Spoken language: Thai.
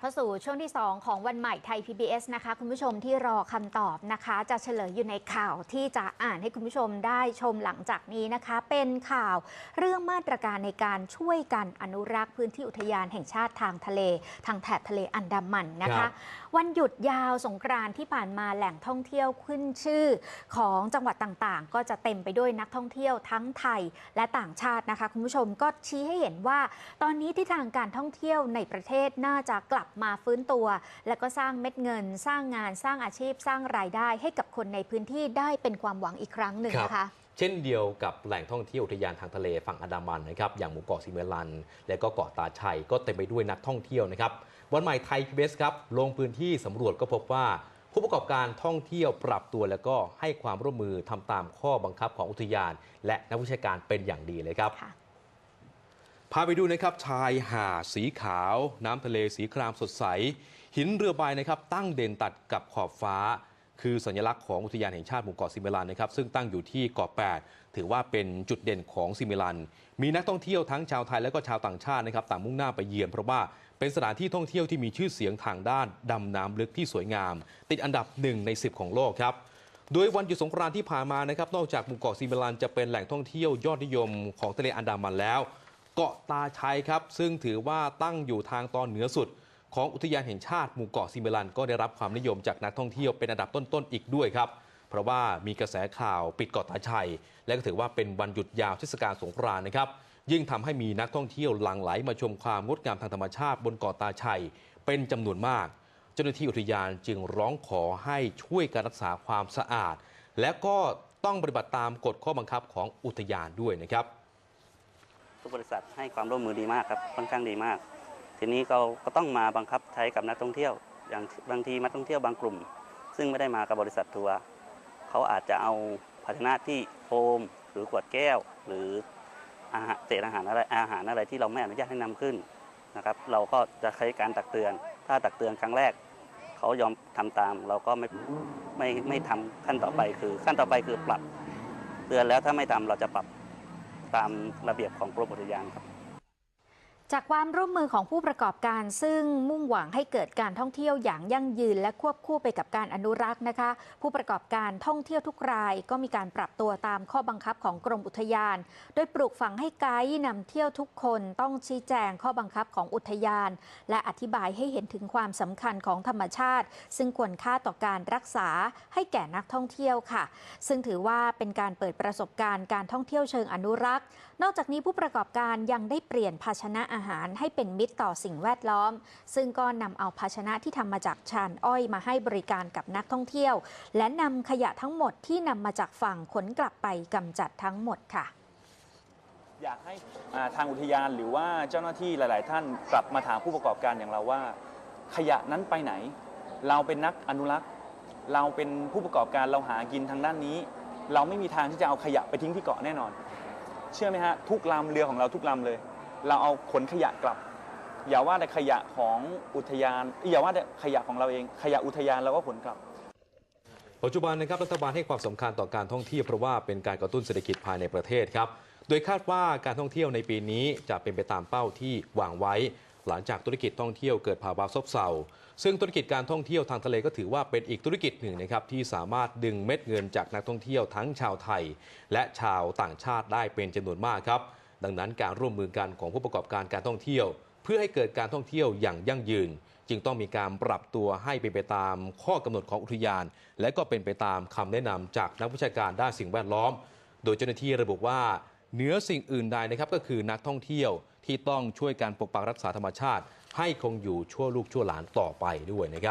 เข้าสู่ช่วงที่ 2 ของวันใหม่ไทย PBS นะคะ คุณผู้ชมที่รอคำตอบนะคะ จะเฉลยอยู่ในข่าวที่จะอ่านให้คุณผู้ชมได้ชมหลังจากนี้นะคะ เป็นข่าวเรื่องมาตรการในการช่วยกันอนุรักษ์พื้นที่อุทยานแห่งชาติทางทะเล ทางแถบทะเลอันดามันนะครัคะ บ วันหยุดยาวสงกรานต์ที่ผ่านมาแหล่งท่องเที่ยวขึ้นชื่อของจังหวัดต่างๆ ก็จะเต็มไปด้วยนักท่องเที่ยวทั้งไทยและต่างชาตินะคะ คุณผู้ชมก็ชี้ให้เห็นว่า ตอนนี้ที่ทางการท่องเที่ยวในประเทศน่าจะกลับมาฟื้นตัว และก็สร้างเม็ดเงิน สร้างงานสร้างอาชีพสร้างรายได้ให้กับคนในพื้นที่ได้เป็นความหวังอีกครั้งหนึ่งครับนะคะเช่นเดียวกับแหล่งท่องเที่ยวอุทยานทางทะเลฝั่งอันดามันนะครับอย่างหมู่เกาะซิเมลัน และก็เกาะตาชัยก็เต็มไปด้วยนักท่องเที่ยวนะครับวันใหม่ไทยพีบีครับลงพื้นที่สำรวจก็พบว่าผู้ประกอบการท่องเที่ยวปรับตัวแล้วก็ให้ความร่วมมือทำตามข้อบังคับของอุทยาน และนักวิชาการเป็นอย่างดีเลยครับค่ะ พาไปดูนะครับชายหาดสีขาว น้ำทะเลสีครามสดใส หินเรือใบนะครับ ตั้งเด่นตัดกับขอบฟ้า คือสัญลักษณ์ของอุทยานแห่งชาติหมู่เกาะซิมิลันนะครับซึ่งตั้งอยู่ที่เกาะ8ถือว่าเป็นจุดเด่นของซิมิลัน มีนักท่องเที่ยวทั้งชาวไทยและก็ชาวต่างชาตินะครับต่างมุ่งหน้าไปเยือนเพราะว่าเป็นสถานที่ท่องเที่ยวที่มีชื่อเสียงทางด้านดำน้ำลึกที่สวยงาม ติดอันดับหนึ่งใน10 ของโลกครับโดยวันหยุดสงกรานต์ที่ผ่านมานะครับนอกจากหมู่เกาะซิมิลันจะเป็นแหล่งท่องเที่ยวยอดนิยมของทะเลอันดามันแล้ว เกาะตาชัยครับ ซึ่งถือว่าตั้งอยู่ทางตอนเหนือสุด ของอุทยานแห่งชาติหมู่เกาะซิมิลันก็ได้รับความนิยมจากนักท่องเที่ยวเป็นอันดับต้นๆอีกด้วยครับ เพราะว่ามีกระแสข่าวปิดเกาะตาชัย และก็ถือว่าเป็นวันหยุดยาวเทศกาลสงกรานต์นะครับ ยิ่งทำให้มีนักท่องเที่ยวหลั่งไหลมาชมความงดงามทางธรรมชาติบนเกาะตาชัย เป็นจำนวนมาก เจ้าหน้าที่อุทยานจึงร้องขอให้ช่วยการรักษาความสะอาด และก็ต้องปฏิบัติตามกฎข้อบังคับของอุทยานด้วยนะครับ ทุกบริษัทให้ความร่วมมือดีมากครับค่อนข้างดีมาก ทีนี้เราก็ต้องมาบังคับใช้กับนักท่องเที่ยว อย่างบางทีนักท่องเที่ยวบางกลุ่ม ซึ่งไม่ได้มากับบริษัททัวร์เขาอาจจะเอาภาชนะที่โฟมหรือขวดแก้ว หรืออาหารเศษอาหารอะไรอาหารอะไรที่เราไม่อนุญาตให้นำขึ้นนะครับ เราก็จะใช้การตักเตือน ถ้าตักเตือนครั้งแรกเขายอมทำตาม เราก็ไม่ไม่ไม่ทำขั้นต่อไปคือขั้นต่อไปคือปรับ เตือนแล้วถ้าไม่ทำเราจะปรับ ตามระเบียบของกรมอุทยานครับ จากความร่วมมือของผู้ประกอบการซึ่งมุ่งหวังให้เกิดการท่องเที่ยวอย่างยั่งยืน และควบคู่ไปกับการอนุรักษ์นะคะ ผู้ประกอบการท่องเที่ยวทุกรายก็มีการปรับตัวตามข้อบังคับของกรมอุทยาน โดยปลูกฝังให้ไกด์นำเที่ยวทุกคนต้องชี้แจงข้อบังคับของอุทยาน และอธิบายให้เห็นถึงความสำคัญของธรรมชาติ ซึ่งควรค่าต่อการรักษาให้แก่นักท่องเที่ยวค่ะ ซึ่งถือว่าเป็นการเปิดประสบการณ์การท่องเที่ยวเชิงอนุรักษ์ นอกจากนี้ผู้ประกอบการยังได้เปลี่ยนภาชนะอาาหารให้เป็นมิตรต่อสิ่งแวดล้อม ซึ่งก็นำเอาภาชนะที่ทำมาจากชานอ้อยมาให้บริการกับนักท่องเที่ยว และนำขยะทั้งหมดที่นำมาจากฝั่งขนกลับไปกำจัดทั้งหมดค่ะอยากให้ทางอุทยานหรือว่าเจ้าหน้าที่หลาย ๆ ท่านกลับมาถามผู้ประกอบการอย่างเราว่า ขยะนั้นไปไหน เราเป็นนักอนุรักษ์ เราเป็นผู้ประกอบการเราหากินทางด้านนี้ เราไม่มีทางที่จะเอาขยะไปทิ้งที่เกาะแน่นอน เชื่อไหมฮะทุกลำเรือของเราทุกลำเลย เราเอาขนขยะกลับ อย่าว่าแต่ขยะของอุทยาน อย่าว่าแต่ขยะของเราเอง ขยะอุทยานเราก็ขนกลับปัจจุบันนะครับรัฐบาลให้ความสำคัญต่อการท่องเที่ยวเพราะว่าเป็นการกระตุ้นเศรษฐกิจภายในประเทศครับ โดยคาดว่าการท่องเที่ยวในปีนี้จะเป็นไปตามเป้าที่วางไว้ หลังจากธุรกิจท่องเที่ยวเกิดภาวะซบเซาซึ่งธุรกิจการท่องเที่ยวทางทะเลก็ถือว่าเป็นอีกธุรกิจหนึ่งนะครับที่สามารถดึงเม็ดเงินจากนักท่องเที่ยวทั้งชาวไทย และชาวต่างชาติได้เป็นจำนวนมากครับ ดังนั้นการร่วมมือกันของผู้ประกอบการการท่องเที่ยว เพื่อให้เกิดการท่องเที่ยวอย่างยั่งยืน จึงต้องมีการปรับตัวให้เป็นไปตามข้อกำหนดของอุทยาน และก็เป็นไปตามคำแนะนำจากนักวิชาการด้านสิ่งแวดล้อม โดยเจ้าหน้าที่ระบุว่าเหนือสิ่งอื่นใดนะครับก็คือนักท่องเที่ยวที่ต้องช่วยการปกปักรักษาธรรมชาติ ให้คงอยู่ชั่วลูกชั่วหลานต่อไปด้วยนะครับ